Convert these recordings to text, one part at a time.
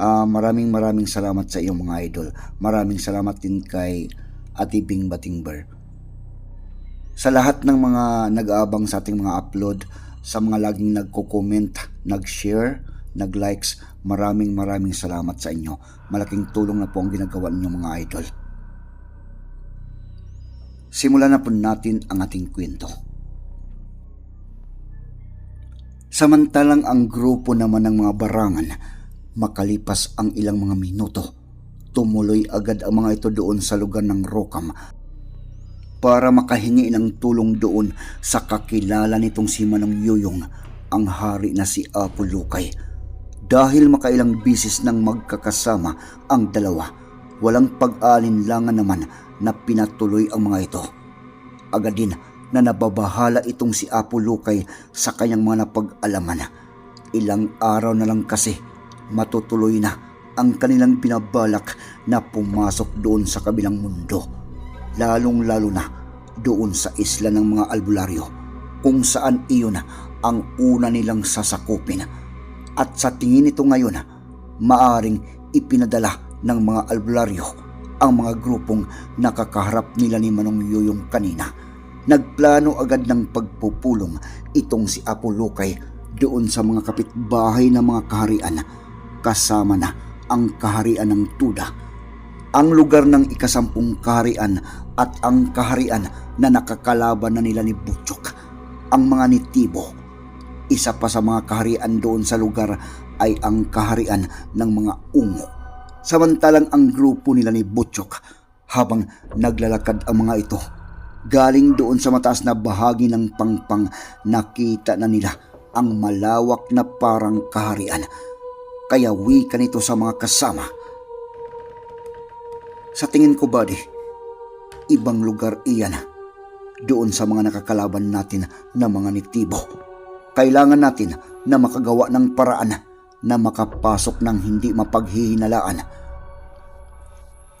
Ah, maraming maraming salamat sa iyong mga idol. Maraming salamat din kay Ate Bing Batingber. Sa lahat ng mga nag-aabang sa ating mga upload, sa mga laging nagko-comment, nag-share, nag-likes, maraming maraming salamat sa inyo. Malaking tulong na po ang ginagawa ninyo mga idol. Simulan na po natin ang ating kwento. Samantalang ang grupo naman ng mga barangan, makalipas ang ilang mga minuto, tumuloy agad ang mga ito doon sa lugar ng Rokam para makahingi ng tulong doon sa kakilala nitong si Manong Yuyong, ang hari na si Apo Lukay. Dahil makailang bisis nang magkakasama ang dalawa, walang pag-alinlangan naman na pinatuloy ang mga ito. Agad din na nababahala itong si Apo Lukay sa kanyang mga napag-alaman. Ilang araw na lang kasi matutuloy na ang kanilang binabalak na pumasok doon sa kabilang mundo. Lalong-lalo na doon sa isla ng mga albularyo kung saan iyon ang una nilang sasakupin. At sa tingin nito ngayon, maaring ipinadala ng mga albularyo ang mga grupong nakakaharap nila ni Manong Yuyong kanina. Nagplano agad ng pagpupulong itong si Apo Lukay doon sa mga kapitbahay ng mga kaharian kasama na ang kaharian ng Tuda. Ang lugar ng ikasampung kaharian at ang kaharian na nakakalaban na nila ni Butchok, ang mga nitibo. Isa pa sa mga kaharian doon sa lugar ay ang kaharian ng mga ungo. Samantalang ang grupo nila ni Butchok habang naglalakad ang mga ito. Galing doon sa mataas na bahagi ng pangpang nakita na nila ang malawak na parang kaharian. Kaya wika nito sa mga kasama. Sa tingin ko, buddy, ibang lugar iyan doon sa mga nakakalaban natin na mga nitibo. Kailangan natin na makagawa ng paraan na makapasok ng hindi mapaghihinalaan.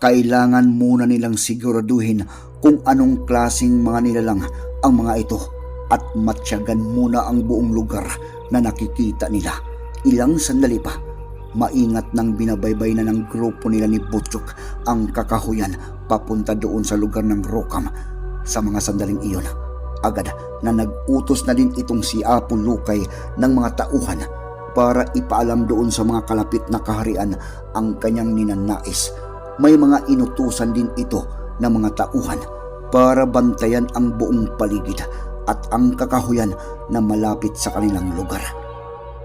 Kailangan muna nilang siguraduhin kung anong klasing mga nilalang ang mga ito at matyagan muna ang buong lugar na nakikita nila. Ilang sandali pa, maingat nang binabaybay na ng grupo nila ni Butchok ang kakahuyan papunta doon sa lugar ng Rokam. Sa mga sandaling iyon, agad na nag-utos na din itong si Apo Lukay ng mga tauhan para ipaalam doon sa mga kalapit na kaharian ang kanyang ninanais. May mga inutusan din ito ng mga tauhan para bantayan ang buong paligid at ang kakahuyan na malapit sa kanilang lugar.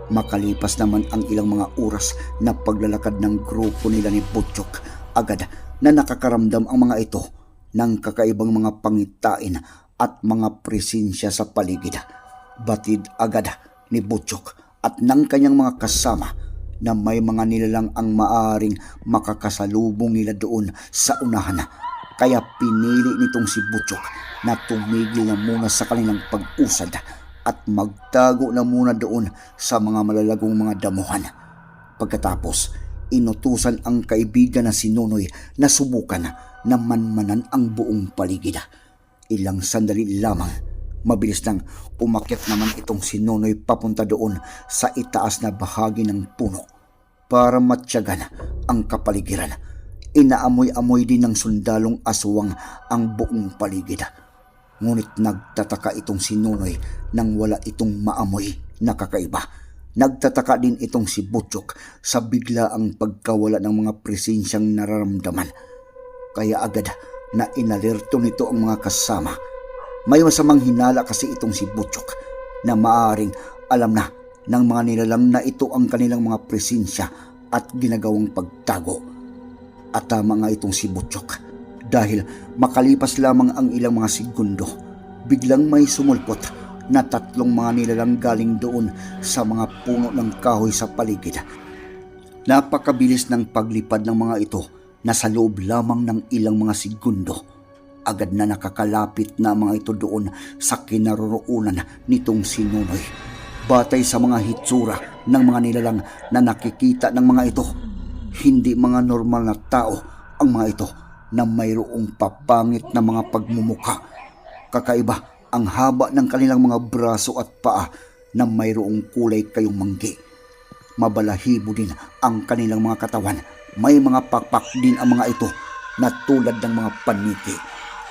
Makalipas naman ang ilang mga oras na paglalakad ng grupo nila ni Butchok, agad na nakakaramdam ang mga ito ng kakaibang mga pangitain at mga presensya sa paligid. Batid agad ni Butchok at ng kanyang mga kasama na may mga nilalang ang maaring makakasalubong nila doon sa unahan. Kaya pinili nitong si Butchok na tumigil na muna sa kanilang pag-usad at magtago na muna doon sa mga malalagong mga damuhan. Pagkatapos, inutusan ang kaibigan na si Nonoy na subukan na manmanan ang buong paligid. Ilang sandali lamang, mabilis nang umakyat naman itong si Nonoy papunta doon sa itaas na bahagi ng puno para matyagan ang kapaligiran. Inaamoy-amoy din ng sundalong aswang ang buong paligid. Ngunit nagtataka itong si Nonoy nang wala itong maamoy na kakaiba. Nagtataka din itong si Butchok sa bigla ang pagkawala ng mga presensyang nararamdaman. Kaya agad na inalerto nito ang mga kasama. May masamang hinala kasi itong si Butchok na maaring alam na ng mga nilalang na ito ang kanilang mga presensya at ginagawang pagtago. At tama nga itong si Butchok dahil makalipas lamang ang ilang mga segundo, biglang may sumulpot na tatlong mga nilalang galing doon sa mga puno ng kahoy sa paligid. Napakabilis ng paglipad ng mga ito na sa loob lamang ng ilang mga segundo. Agad na nakakalapit na mga ito doon sa kinaroroonan nitong si Nunoy. Batay sa mga hitsura ng mga nilalang na nakikita ng mga ito, hindi mga normal na tao ang mga ito na mayroong papangit na mga pagmumuka. Kakaiba ang haba ng kanilang mga braso at paa na mayroong kulay kayong manggi. Mabalahibo din ang kanilang mga katawan. May mga pakpak din ang mga ito na tulad ng mga paniki.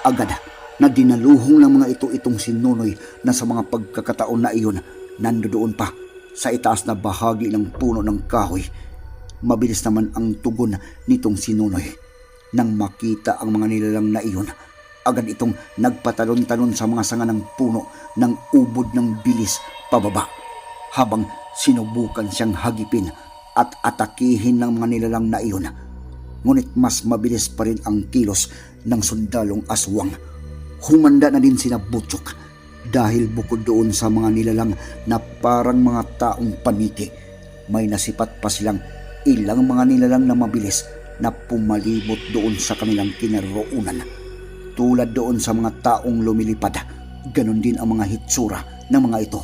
Agad na dinaluhong ng mga ito itong sinunoy na sa mga pagkakataon na iyon nandoon pa sa itaas na bahagi ng puno ng kahoy. Mabilis naman ang tugon nitong sinunoy. Nang makita ang mga nilalang na iyon, agad itong nagpatalon-talon sa mga sanga ng puno ng ubod ng bilis pababa habang sinubukan siyang hagipin at atakihin ng mga nilalang na iyon. Ngunit mas mabilis pa rin ang kilos ng sundalong aswang. Humanda na din sina Butchok dahil bukod doon sa mga nilalang na parang mga taong paniki, may nasipat pa silang ilang mga nilalang na mabilis na pumalibot doon sa kanilang kinaroonan. Tulad doon sa mga taong lumilipad, ganon din ang mga hitsura ng mga ito.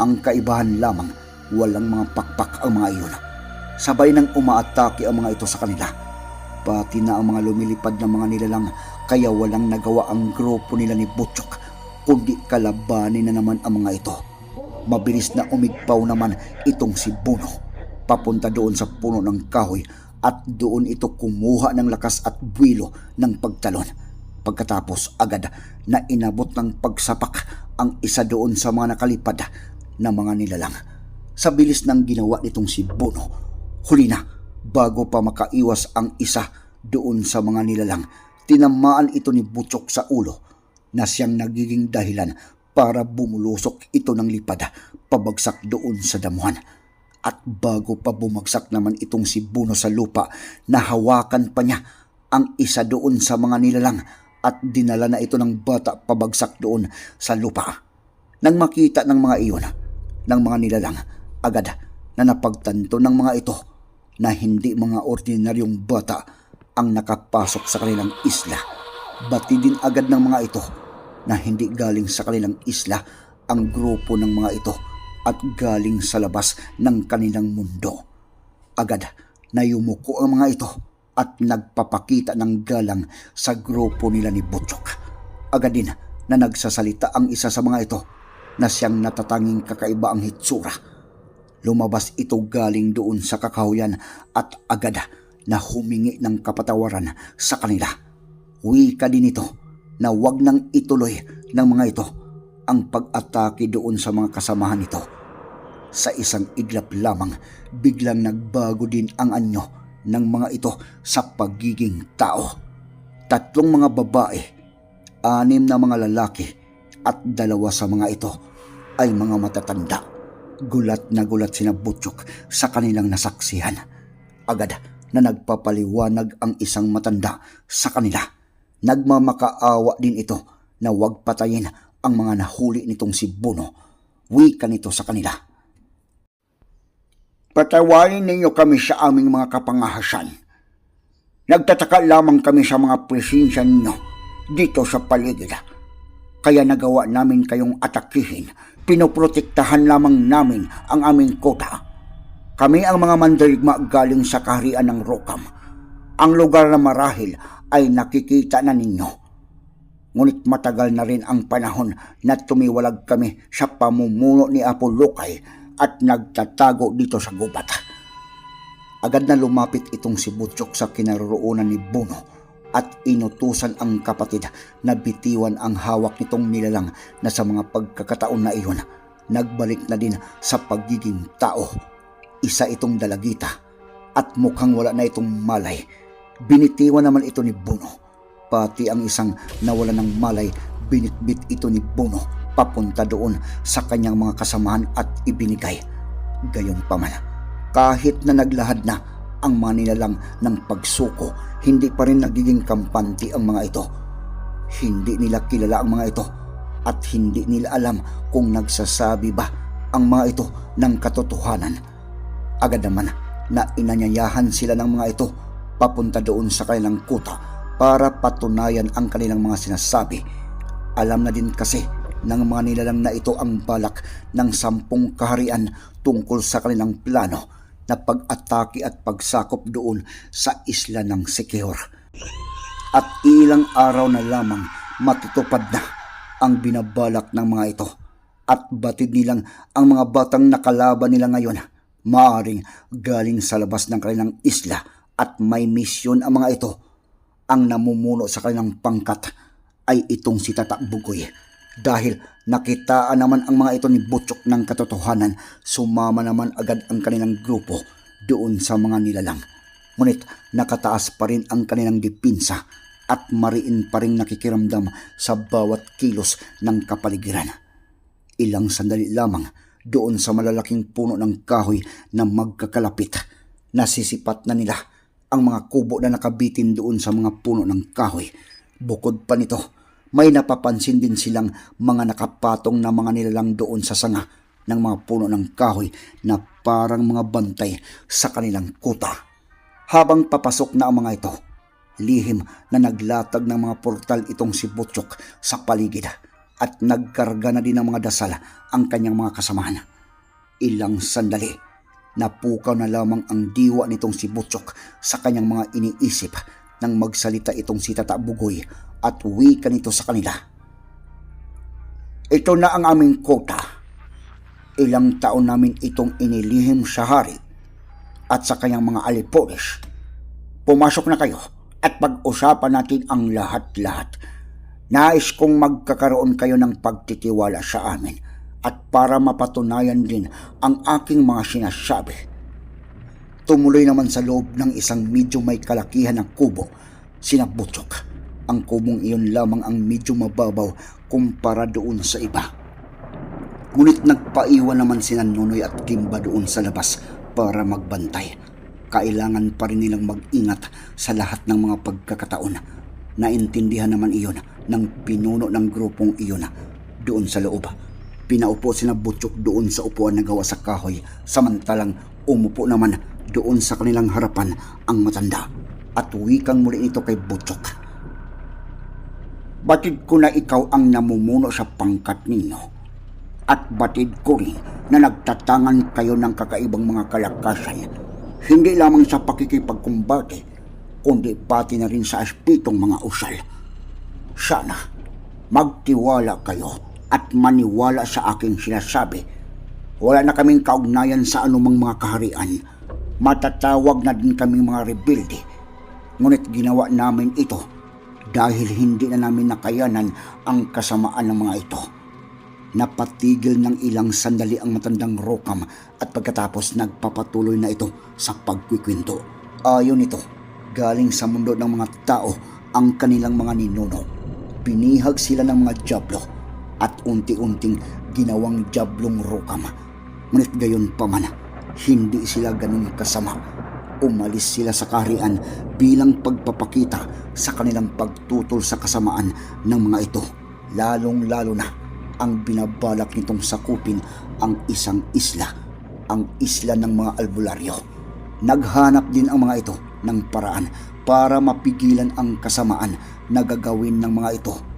Ang kaibahan lamang, walang mga pakpak ang mga iyon. Sabay nang umaatake ang mga ito sa kanila. Pati na ang mga lumilipad na mga nilalang kaya walang nagawa ang grupo nila ni Butchok kundi kalabanin na naman ang mga ito. Mabilis na umigpaw naman itong si Buno papunta doon sa puno ng kahoy at doon ito kumuha ng lakas at buwilo ng pagtalon. Pagkatapos agad na inabot ng pagsapak ang isa doon sa mga nakalipad na mga nilalang. Sa bilis ng ginawa nitong si Buno, huli na bago pa makaiwas ang isa doon sa mga nilalang, tinamaan ito ni Butchok sa ulo na siyang nagiging dahilan para bumulusok ito ng lipad pabagsak doon sa damuhan. At bago pa bumagsak naman itong si Buno sa lupa, nahawakan pa niya ang isa doon sa mga nilalang at dinala na ito ng bata pabagsak doon sa lupa. Nang makita ng mga iyon, ng mga nilalang, agad na napagtanto ng mga ito na hindi mga ordinaryong bata ang nakapasok sa kanilang isla. Bati din agad ng mga ito na hindi galing sa kanilang isla ang grupo ng mga ito at galing sa labas ng kanilang mundo. Agad na yumuko ang mga ito at nagpapakita ng galang sa grupo nila ni Butchok. Agad din na nagsasalita ang isa sa mga ito na siyang natatanging kakaiba ang hitsura. Lumabas ito galing doon sa kakahuyan at agad na humingi ng kapatawaran sa kanila. Wika din ito na wag nang ituloy ng mga ito ang pag-atake doon sa mga kasamahan nito. Sa isang iglap lamang, biglang nagbago din ang anyo ng mga ito sa pagiging tao. Tatlong mga babae, anim na mga lalaki at dalawa sa mga ito ay mga matatanda. Gulat na gulat sina Butchok sa kanilang nasaksihan. Agad na nagpapaliwanag ang isang matanda sa kanila. Nagmamakaawa din ito na huwag patayin ang mga nahuli nitong si Buno. Wika nito sa kanila. Patawarin ninyo kami sa aming mga kapangahasan. Nagtataka lamang kami sa mga presensya ninyo dito sa paligid. Kaya nagawa namin kayong atakihin. Pinoprotektahan lamang namin ang aming kota. Kami ang mga mandirigma galing sa kaharian ng Rokam. Ang lugar na marahil ay nakikita na ninyo. Ngunit matagal na rin ang panahon na tumiwalag kami sa pamumuno ni Apo Lukay at nagtatago dito sa gubat. Agad na lumapit itong si Butchok sa kinaroroonan ni Buno at inutusan ang kapatid na bitiwan ang hawak nitong nilalang na sa mga pagkakataon na iyon nagbalik na din sa pagiging tao. Isa itong dalagita at mukhang wala na itong malay. Binitiwan naman ito ni Buno. Pati ang isang nawala ng malay, binitbit ito ni Buno papunta doon sa kanyang mga kasamahan at ibinigay. Gayon pa kahit na naglahad na ang mga nilalang ng pagsuko, hindi pa rin nagiging kampante ang mga ito. Hindi nila kilala ang mga ito at hindi nila alam kung nagsasabi ba ang mga ito ng katotohanan. Agad naman na inanyayahan sila ng mga ito papunta doon sa kanilang kuta para patunayan ang kanilang mga sinasabi. Alam na din kasi ng mga nilalang na ito ang balak ng sampung kaharian tungkol sa kanilang plano na pag-atake at pagsakop doon sa isla ng Sikihor. At ilang araw na lamang matutupad na ang binabalak ng mga ito at batid nilang ang mga batang nakalaban nila ngayon maaring galing sa labas ng kanilang isla at may misyon ang mga ito. Ang namumuno sa kanilang pangkat ay itong si Tata Bugoy. Dahil nakitaan naman ang mga ito ni Butchok ng katotohanan, sumama naman agad ang kanilang grupo doon sa mga nilalang. Ngunit nakataas pa rin ang kanilang dipinsa at mariin pa rin nakikiramdam sa bawat kilos ng kapaligiran. Ilang sandali lamang doon sa malalaking puno ng kahoy na magkakalapit. Nasisipat na nila ang mga kubo na nakabitin doon sa mga puno ng kahoy. Bukod pa nito, may napapansin din silang mga nakapatong na mga nilalang doon sa sanga ng mga puno ng kahoy na parang mga bantay sa kanilang kuta. Habang papasok na ang mga ito, lihim na naglatag ng mga portal itong si Butchok sa paligid at nagkarga na din ng mga dasal ang kanyang mga kasamahan. Ilang sandali, napukaw na lamang ang diwa nitong si Butchok sa kanyang mga iniisip nang magsalita itong si Tata Bugoy at wika nito sa kanila. Ito na ang aming kota. Ilang taon namin itong inilihim sa hari at sa kanyang mga alipodes. Pumasok na kayo at pag-usapan natin ang lahat-lahat. Nais kong magkakaroon kayo ng pagtitiwala sa amin at para mapatunayan din ang aking mga sinasabi. Tumuloy naman sa loob ng isang medyo may kalakihan ng kubo, sinabutsok. Ang kubong iyon lamang ang medyo mababaw kumpara doon sa iba. Ngunit nagpaiwan naman sina Nunoy at Kimba doon sa labas para magbantay. Kailangan pa rin nilang mag-ingat sa lahat ng mga pagkakataon. Naintindihan naman iyon ng pinuno ng grupong iyon doon sa loob. Pinaupo sina Butchok doon sa upuan na gawa sa kahoy samantalang umupo naman doon sa kanilang harapan ang matanda at wikang muli ito kay Butchok. Batid ko na ikaw ang namumuno sa pangkat ninyo at batid ko rin na nagtatangan kayo ng kakaibang mga kalakasan hindi lamang sa pakikipagkumbate kundi pati na rin sa aspitong mga usal. Sana magtiwala kayo at maniwala sa aking sinasabi. Wala na kaming kaugnayan sa anumang mga kaharian. Matatawag na din kaming mga rebelde. Ngunit ginawa namin ito dahil hindi na namin nakayanan ang kasamaan ng mga ito. Napatigil ng ilang sandali ang matandang Rokam at pagkatapos nagpapatuloy na ito sa pagkikwento. Ayon ito, galing sa mundo ng mga tao ang kanilang mga ninuno. Pinihag sila ng mga jablo at unti-unting ginawang jablong Rokam. Ngunit gayon pa man, hindi sila ganun kasama. Umalis sila sa kaharian bilang pagpapakita sa kanilang pagtutol sa kasamaan ng mga ito. Lalong-lalo na ang binabalak nitong sakupin ang isang isla, ang isla ng mga albularyo. Naghanap din ang mga ito ng paraan para mapigilan ang kasamaan na gagawin ng mga ito.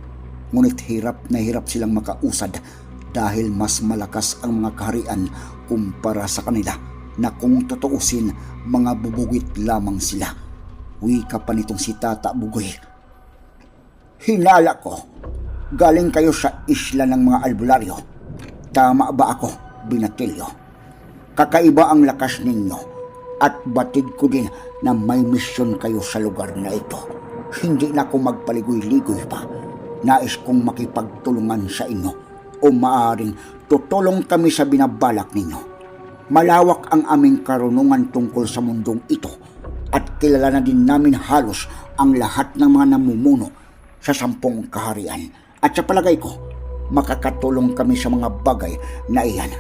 Ngunit hirap na hirap silang makausad dahil mas malakas ang mga kaharian kumpara sa kanila na kung tutuusin mga bubugit lamang sila. Wika pa nitong si Tata Bugoy. Hinala ko Galing kayo sa isla ng mga albularyo. Tama ba ako, Binatilyo? Kakaiba ang lakas ninyo at batid ko din na may misyon kayo sa lugar na ito. Hindi na ako magpaligoy-ligoy pa. Nais kong makipagtulungan sa inyo o maaring tutulong kami sa binabalak ninyo. Malawak ang aming karunungan tungkol sa mundong ito at kilala na din namin halos ang lahat ng mga namumuno sa sampung kaharian at sa palagay ko, makakatulong kami sa mga bagay na iyan.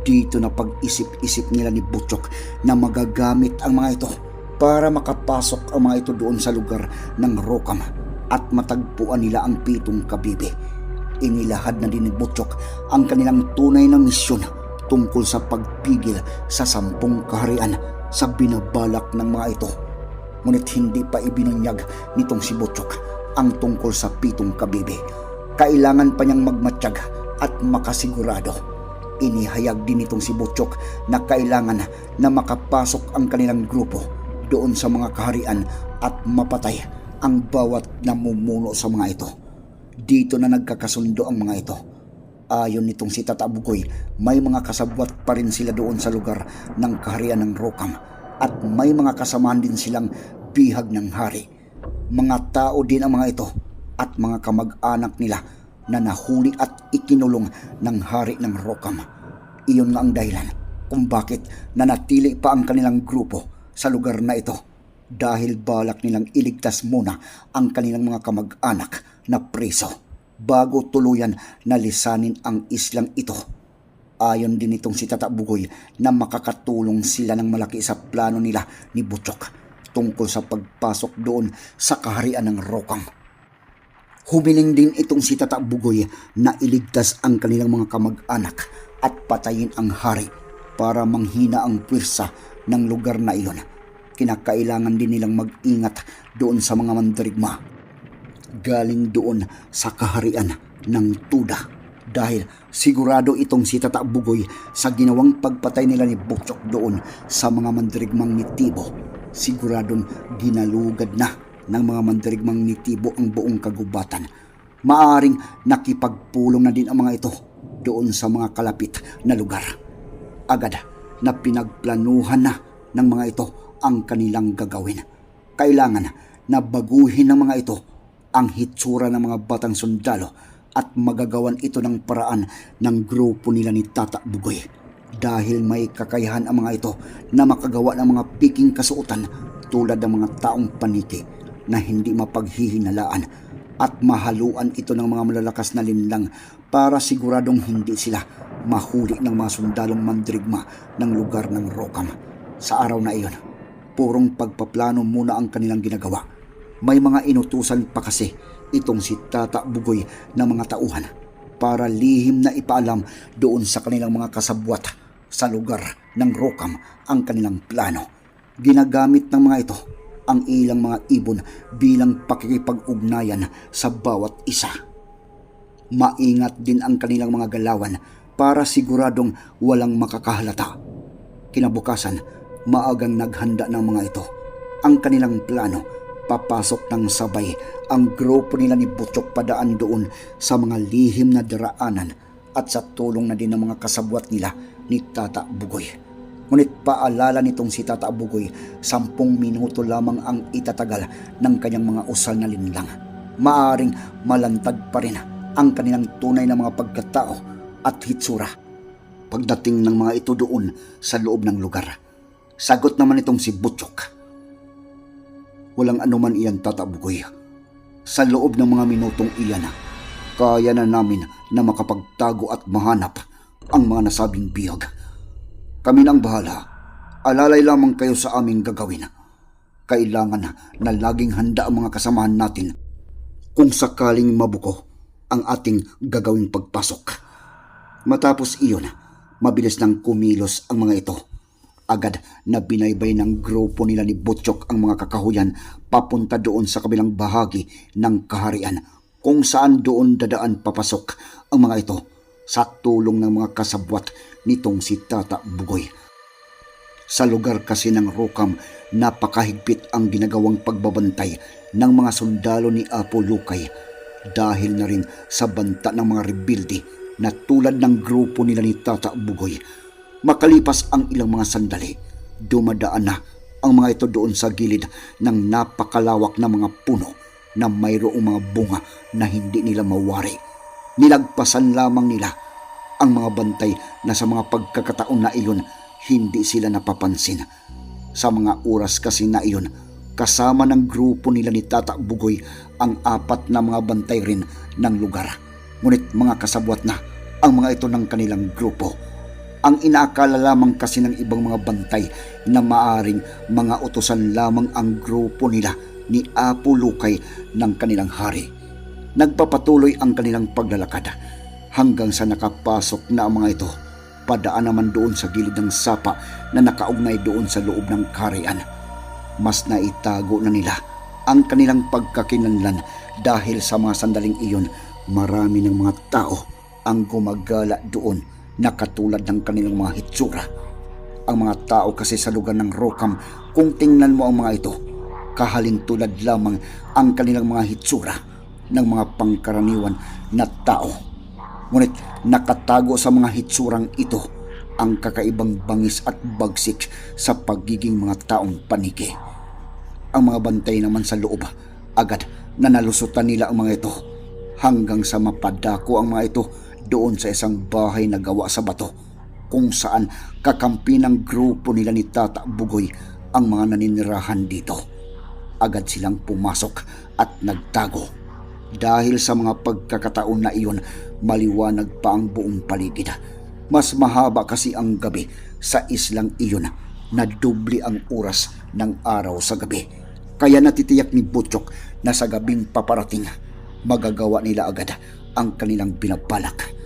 Dito na pag-isip-isip nila ni Butchok na magagamit ang mga ito para makapasok ang mga ito doon sa lugar ng Rokam at matagpuan nila ang pitong kabibe. Inilahad na din ni Butchok ang kanilang tunay na misyon tungkol sa pagpigil sa sampung kaharian sa binabalak ng mga ito. Ngunit hindi pa ibinunyag nitong si Butchok ang tungkol sa pitong kabibi. Kailangan pa niyang magmatsyag at makasigurado. Inihayag din nitong si Butchok na kailangan na makapasok ang kanilang grupo doon sa mga kaharian at mapatay ang bawat namumuno sa mga ito. Dito na nagkakasundo ang mga ito. Ayon nitong si Tata Bugoy, may mga kasabwat pa rin sila doon sa lugar ng kaharian ng Rokam at may mga kasamahan din silang bihag ng hari. Mga tao din ang mga ito at mga kamag-anak nila na nahuli at ikinulong ng hari ng Rokam. Iyon nga ang dahilan kung bakit nanatili pa ang kanilang grupo sa lugar na ito dahil balak nilang iligtas muna ang kanilang mga kamag-anak na preso bago tuluyan na lisanin ang islang ito. Ayon din itong si Tata Bugoy na makakatulong sila ng malaki sa plano nila ni Butchok tungkol sa pagpasok doon sa kaharian ng Rokam. Humiling din itong si Tata Bugoy na iligtas ang kanilang mga kamag-anak at patayin ang hari para manghina ang pwersa ng lugar na iyon. Kinakailangan din nilang mag-ingat doon sa mga mandirigma. Galing doon sa kaharian ng Tuda dahil sigurado itong si Tata Bugoy sa ginawang pagpatay nila ni Bukchok doon sa mga mandirigmang ni Tibo. Siguradong ginalugad na ng mga mandirigmang ni Tibo ang buong kagubatan. Maaring nakipagpulong na din ang mga ito doon sa mga kalapit na lugar. Agad na pinagplanuhan na ng mga ito ang kanilang gagawin. Kailangan na baguhin ng mga ito ang hitsura ng mga batang sundalo at magagawan ito ng paraan ng grupo nila ni Tata Bugoy dahil may kakayahan ang mga ito na makagawa ng mga piking kasuotan tulad ng mga taong paniki na hindi mapaghihinalaan at mahaluan ito ng mga malalakas na linlang para siguradong hindi sila mahuli ng mga sundalong mandrigma ng lugar ng Rokam. Sa araw na iyon, purong pagpaplano muna ang kanilang ginagawa. May mga inutusan pa kasi itong si Tata Bugoy ng mga tauhan para lihim na ipaalam doon sa kanilang mga kasabwat sa lugar ng Rokam ang kanilang plano. Ginagamit ng mga ito ang ilang mga ibon bilang pakikipag-ugnayan sa bawat isa. Maingat din ang kanilang mga galawan para siguradong walang makakahalata. Kinabukasan, maagang naghanda ng mga ito. Ang kanilang plano, papasok ng sabay ang grupo nila ni Butchok padaan doon sa mga lihim na daraanan at sa tulong na din ng mga kasabwat nila ni Tata Bugoy. Ngunit paalala nitong si Tata Bugoy, sampung minuto lamang ang itatagal ng kanyang mga usal na linlang. Maaring malantad pa rin ang kanilang tunay na mga pagkatao at hitsura pagdating ng mga ito doon sa loob ng lugar. Sagot naman itong si Butchok. Walang anuman iyan tatabugoy. Sa loob ng mga minutong iyan, kaya na namin na makapagtago at mahanap ang mga nasabing biyag. Kami nang bahala. Alalay lamang kayo sa aming gagawin. Kailangan na laging handa ang mga kasamahan natin kung sakaling mabuko ang ating gagawing pagpasok. Matapos iyon, mabilis nang kumilos ang mga ito. Agad na binaybay ng grupo nila ni Butchok ang mga kakahuyan papunta doon sa kabilang bahagi ng kaharian kung saan doon dadaan papasok ang mga ito sa tulong ng mga kasabwat nitong si Tata Bugoy. Sa lugar kasi ng Rokam, napakahigpit ang ginagawang pagbabantay ng mga sundalo ni Apo Lukay dahil na rin sa banta ng mga rebelde na tulad ng grupo nila ni Tata Bugoy. Makalipas ang ilang mga sandali, dumadaan na ang mga ito doon sa gilid ng napakalawak na mga puno na mayroong mga bunga na hindi nila mawari. Nilagpasan lamang nila ang mga bantay na sa mga pagkakataon na iyon hindi sila napapansin. Sa mga oras kasi na iyon, kasama ng grupo nila ni Tata Bugoy ang apat na mga bantay rin ng lugar. Ngunit mga kasabwat na ang mga ito ng kanilang grupo. Ang inaakala lamang kasi ng ibang mga bantay na maaring mga utosan lamang ang grupo nila ni Apo Lukay ng kanilang hari. Nagpapatuloy ang kanilang paglalakad hanggang sa nakapasok na ang mga ito padaan naman doon sa gilid ng sapa na nakaugnay doon sa loob ng karian. Mas naitago na nila ang kanilang pagkakinanlan dahil sa mga sandaling iyon marami ng mga tao ang gumagala doon na katulad ng kanilang mga hitsura. Ang mga tao kasi sa lugar ng Rokam, kung tingnan mo ang mga ito, kahaling tulad lamang ang kanilang mga hitsura ng mga pangkaraniwan na tao. Ngunit nakatago sa mga hitsurang ito ang kakaibang bangis at bagsik sa pagiging mga taong paniki. Ang mga bantay naman sa loob, agad na nalusutan nila ang mga ito hanggang sa mapadako ang mga ito doon sa isang bahay na gawa sa bato kung saan kakampi ng grupo nila ni Tata Bugoy ang mga naninirahan dito. Agad silang pumasok at nagtago. Dahil sa mga pagkakataon na iyon, maliwanag pa ang buong paligid. Mas mahaba kasi ang gabi sa islang iyon na doble ang oras ng araw sa gabi. Kaya natitiyak ni Butchok na sa gabing paparating, magagawa nila agad ang kanilang binabalak.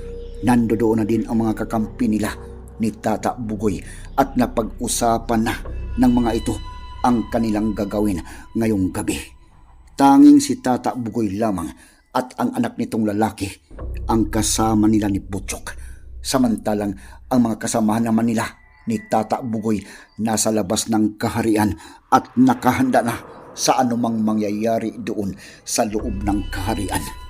Nandoon na din ang mga kakampi nila ni Tata Bugoy at napag-usapan na ng mga ito ang kanilang gagawin ngayong gabi. Tanging si Tata Bugoy lamang at ang anak nitong lalaki ang kasama nila ni Butchok. Samantalang ang mga kasamahan naman nila ni Tata Bugoy nasa labas ng kaharian at nakahanda na sa anumang mangyayari doon sa loob ng kaharian.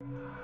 you